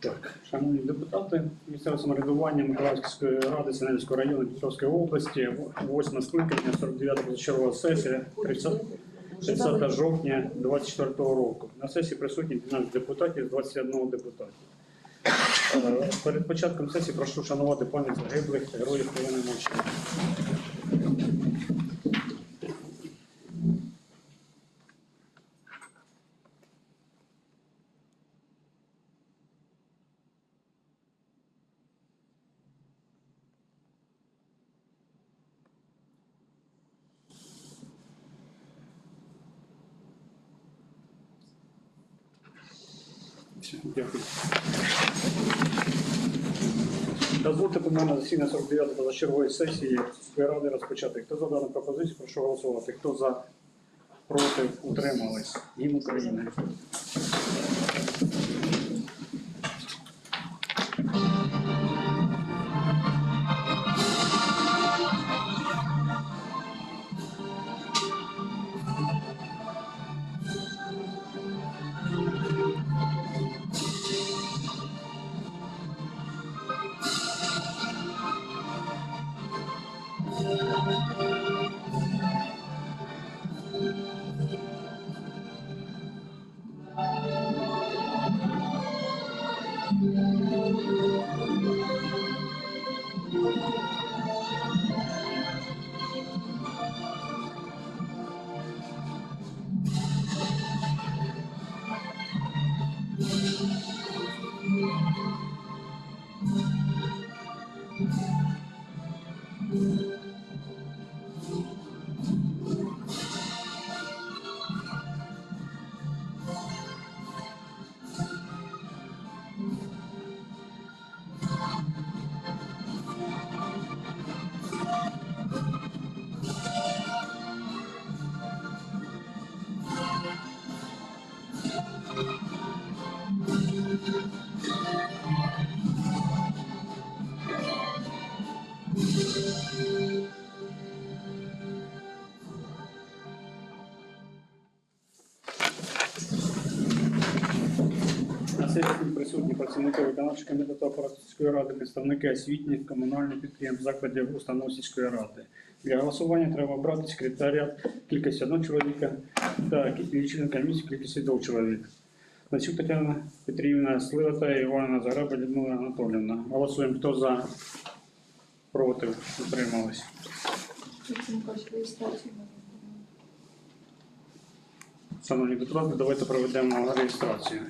Так, шановні депутати, місцеве самоврядування Миколаївської ради Синельського району Дніпровської області, 8 скликання, 49 позачергова сесія, 30, 30 жовтня 2024 року. На сесії присутні 12 депутатів з 21 депутатів. Е, Перед початком сесії прошу шанувати пам'ять загиблих героїв хвилини мовчання. Дякую. Дозвольте пленарне засідання 49 позачергової сесії сільської ради розпочати. Хто за дану пропозицію, прошу голосувати. Хто за, проти, утримались. Гімн України. Thank you. Сесії присутні працівники виконавчого комітету апарату ради, представники освітніх, комунальних підприємств, закладів установ сільської ради. Для голосування треба обрати секретаріат кількість одного чоловіка та лічильну комісію кількістю двох чоловік. Насюк Тетяна Петрівна, Слива та Івана Зараба Людмила Анатолівна. Голосуємо, хто за, проти, утримались. Шановні депутати, давайте проведемо реєстрацію.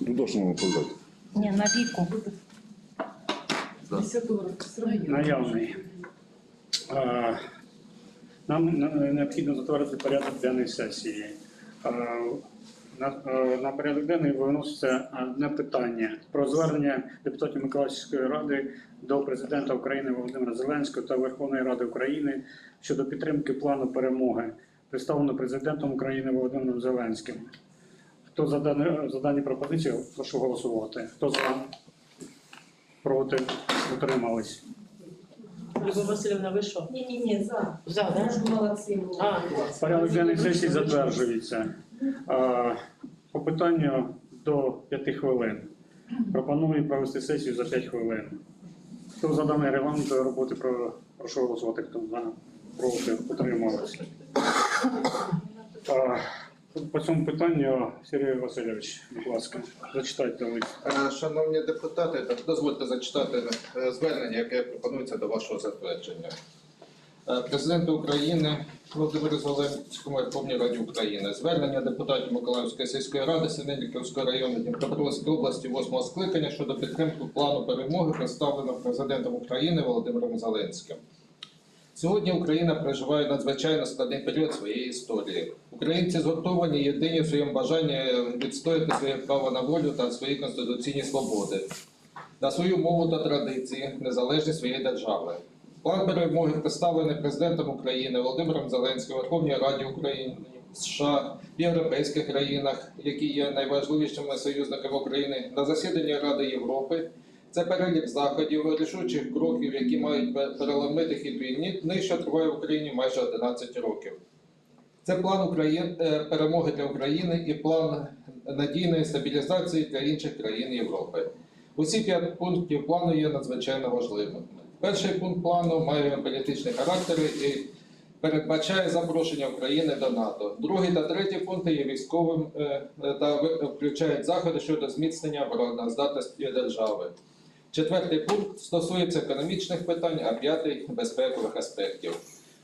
Дудошному подати. Ні, на віку. Да. 50 доларів. Наявний. Нам необхідно затвердити порядок денної сесії. На, е, на порядок денний виноситься одне питання про звернення депутатів Миколаївської ради до президента України Володимира Зеленського та Верховної Ради України щодо підтримки плану перемоги, представлено президентом України Володимиром Зеленським. Хто за дані, за дані пропозиції, прошу голосувати. Хто за? Проти? Утримались. Любов Васильівна, ви що? Не-не-не, за. За, да? Даже молодцы. А, Порядок денний сесії затверджується. А, По питанню до 5 хвилин. Пропоную провести сесію за 5 хвилин. Хто за даний регламент роботи, про- прошу голосувати, хто за, проти, утрималися. А, По цьому питанню, Сергій Васильович, будь ласка, зачитайте лист. Е, Шановні депутати, дозвольте зачитати е, звернення, яке пропонується до вашого затвердження. Е, Президенту України Володимиру Зеленському Верховній Раді України. Звернення депутатів Миколаївської сільської ради Синельниківського району Дніпропетровської області 8 скликання щодо підтримки плану перемоги, представленого президентом України Володимиром Зеленським. Сьогодні Україна переживає надзвичайно складний період своєї історії. Українці згуртовані єдині в своєму бажанні відстояти своє право на волю та свої конституційні свободи, на свою мову та традиції, незалежність своєї держави. План перемоги представлений президентом України Володимиром Зеленським, Верховній Раді України, США, в європейських країнах, які є найважливішими союзниками України, на засіданні Ради Європи. Це перелік заходів, рішучих кроків, які мають переломити хід війни, що триває в Україні майже 11 років. Це план Україн... е, перемоги для України і план надійної стабілізації для інших країн Європи. Усі п'ять пунктів плану є надзвичайно важливими. Перший пункт плану має політичний характер і передбачає запрошення України до НАТО. Другий та третій пункти є військовим е, е, та включають заходи щодо зміцнення обороноздатності держави. Четвертий пункт стосується економічних питань, а п'ятий безпекових аспектів.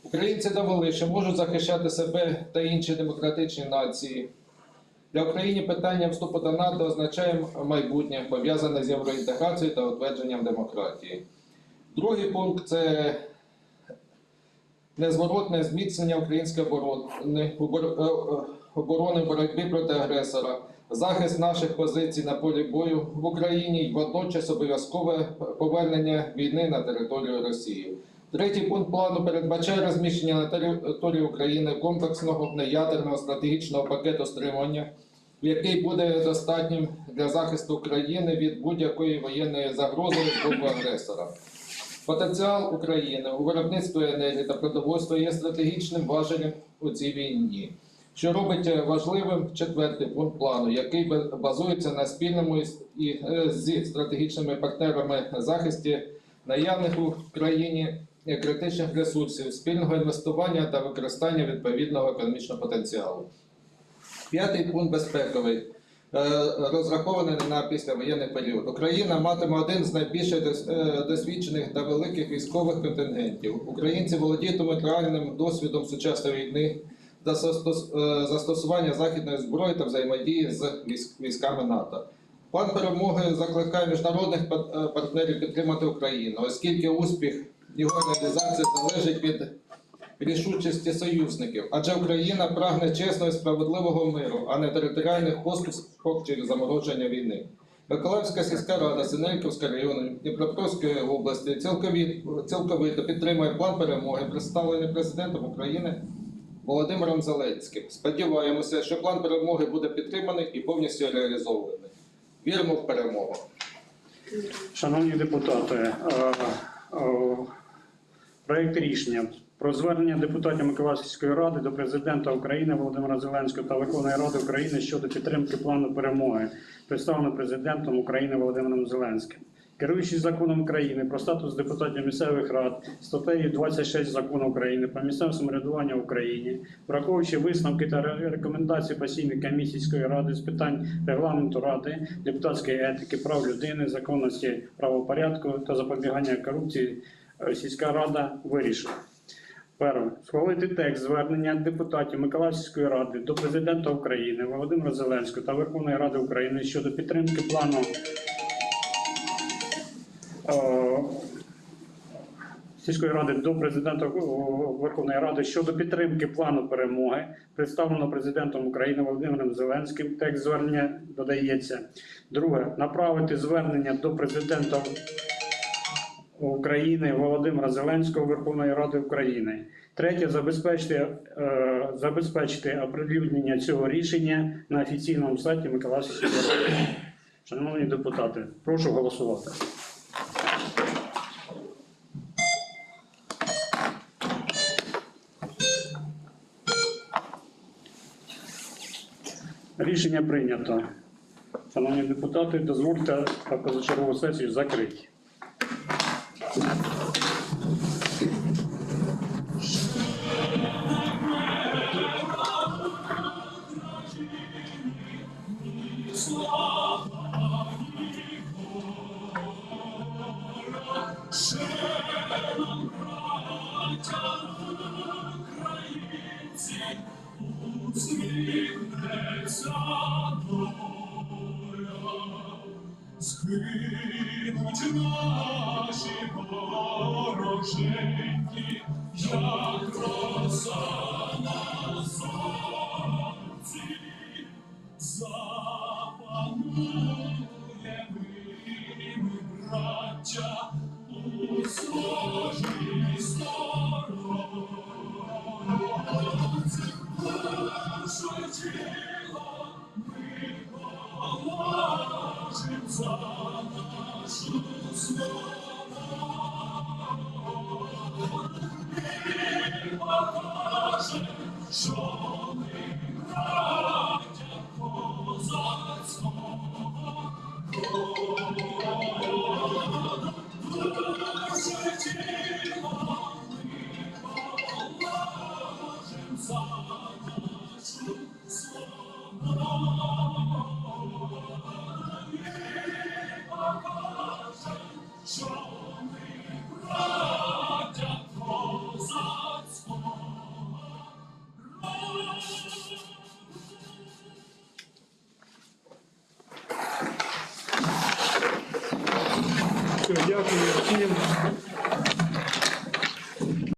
Українці довели, що можуть захищати себе та інші демократичні нації. Для України питання вступу до НАТО означає майбутнє, пов'язане з євроінтеграцією та утвердженням демократії. Другий пункт це незворотне зміцнення української оборони, обор- оборони боротьбі проти агресора, захист наших позицій на полі бою в Україні і водночас обов'язкове повернення війни на територію Росії. Третій пункт плану передбачає розміщення на території України комплексного неядерного стратегічного пакету стримування, який буде достатнім для захисту України від будь-якої воєнної загрози з боку агресора. Потенціал України у виробництві енергії та продовольства є стратегічним важелем у цій війні, що робить е, важливим четвертий пункт плану, який базується на спільному і е, зі стратегічними партнерами захисті наявних у країні е, критичних ресурсів, спільного інвестування та використання відповідного економічного потенціалу. П'ятий пункт безпековий. Розрахований на післявоєнний період. Україна матиме один з найбільших дос- е, досвідчених та великих військових контингентів. Українці володітимуть реальним досвідом сучасної війни застосування західної зброї та взаємодії з військ- військами НАТО. План перемоги закликає міжнародних е, партнерів підтримати Україну, оскільки успіх його реалізації залежить від рішучості союзників, адже Україна прагне чесного і справедливого миру, а не територіальних поступок через замороження війни. Миколаївська сільська рада Синельковського району Дніпропетровської області цілковито підтримує план перемоги, представлений президентом України Володимиром Зеленським. Сподіваємося, що план перемоги буде підтриманий і повністю реалізований. Віримо в перемогу. Шановні депутати, е, е, проект рішення про звернення депутатів Миколаївської ради до президента України Володимира Зеленського та Верховної Ради України щодо підтримки плану перемоги, представлено президентом України Володимиром Зеленським. Керуючись законом України про статус депутатів місцевих рад, статтею 26 закону України про місцеве самоврядування в Україні, враховуючи висновки та рекомендації постійної комісійської ради з питань регламенту ради, депутатської етики, прав людини, законності правопорядку та запобігання корупції, е, сільська рада вирішила. Перше. Схвалити текст звернення депутатів Миколаївської ради до президента України Володимира Зеленського та Верховної Ради України щодо підтримки плану сільської ради до президента Верховної Ради щодо підтримки плану перемоги, представлено президентом України Володимиром Зеленським. Текст звернення додається. Друге, направити звернення до президента України Володимира Зеленського Верховної Ради України. Третє, забезпечити, е, забезпечити оприлюднення цього рішення на офіційному сайті Миколаївської ради. Шановні депутати, прошу голосувати. Рішення прийнято. Шановні депутати, дозвольте позачергову сесію закрити. Згинуть наші вороженьки, як роса на сонці. Запанує ми, браття, у сложній сторонці. Боже, song.